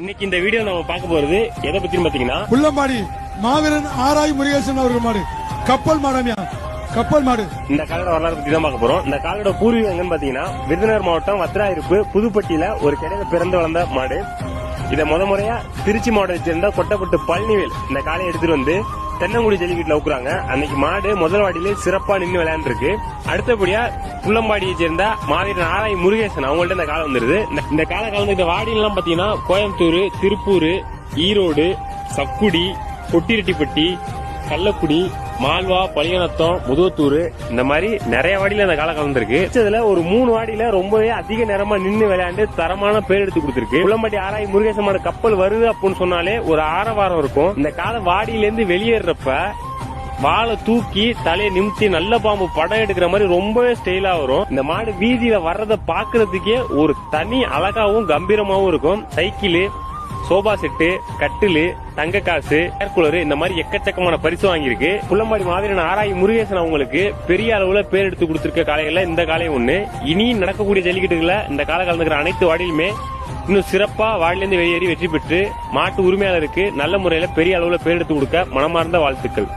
இன்னைக்கு இந்த வீடியோ நம்ம பார்க்க போறது எதை பத்தின்னு பாத்தீங்கன்னா புள்ளம்பாடி மாவீரன் ஆராய் முருகேசன் அவர்கள் மாடு. கப்பல் மாடமியா கப்பல் மாடு. இந்த காலோட வரலாறு பத்தி தான் பார்க்க போறோம். இந்த காலோட பூர்வீகம் எங்கன்னு பாத்தீங்கன்னா விருதுநகர் மாவட்டம் வத்திராயிருப்பு புதுப்பட்டியில ஒரு கிடையில பிறந்து வளர்ந்த மாடு. இத முத முறையா திருச்சி மாவட்டத்தை சேர்ந்த கொட்டப்பட்டு பழனிவேல் இந்த காலையை எடுத்துட்டு வந்து தென்னங்குடி ஜல்லிக்கட்டுல ஊக்குறாங்க அன்னைக்கு மாடு முதல் வாடியிலே சிறப்பா நின்று விளையாண்டுருக்கு. அடுத்தபடியா புள்ளம்பாடியை சேர்ந்த மாவீரன் ஆராய் முருகேசன் அவங்கள்ட்ட இந்த காலம் வந்துருது. இந்த- கால கால கலந்துக்கிட்ட வாடியெல்லாம் பாத்தீங்கன்னா கோயம்புத்தூர் திருப்பூர் ஈரோடு சக்குடி பொட்டிரெட்டிப்பட்டி கள்ளக்குடி மால்வா பழியநத்தம் முதுவத்தூர் இந்த மாதிரி நிறைய வாடியில இந்த காலம் கலந்துருக்கு இதுல ஒரு மூணு வாடியில ரொம்பவே அதிக நேரமா நின்று விளையாண்டு தரமான பேர் எடுத்து கொடுத்திருக்கு. புள்ளம்பட்டி ஆராய் முருகேசமான கப்பல் வருது அப்படின்னு சொன்னாலே ஒரு ஆரவாரம் இருக்கும். இந்த கால வாடியிலேருந்து வெளியேறப்ப வாழை தூக்கி தலையை நிமித்தி நல்ல பாம்பு படம் எடுக்கிற மாதிரி ரொம்பவே ஸ்டைலா வரும். இந்த மாடு வீதியில வர்றத பாக்குறதுக்கே ஒரு தனி அழகாவும் கம்பீரமாவும் இருக்கும். சைக்கிள் சோபா செட்டு கட்டிலு தங்க காசு ஏர் கூலர் இந்த மாதிரி எக்கச்சக்கமான பரிசு வாங்கியிருக்கு. புள்ளம்பாடி மாதிரியான ஆராய் முருகேசன் அவங்களுக்கு பெரிய அளவுல பேர் எடுத்து கொடுத்திருக்க காளைகள்ல இந்த காலையும் ஒண்ணு. இனி நடக்கக்கூடிய ஜல்லிக்கட்டுகள இந்த கால கலந்துக்கிற அனைத்து வாடியிலுமே இன்னும் சிறப்பா வாடிலிருந்து வெளியேறி வெற்றி பெற்று மாட்டு உரிமையாளருக்கு நல்ல முறையில பெரிய அளவுல பேர் எடுத்து கொடுக்க மனமார்ந்த வாழ்த்துக்கள்.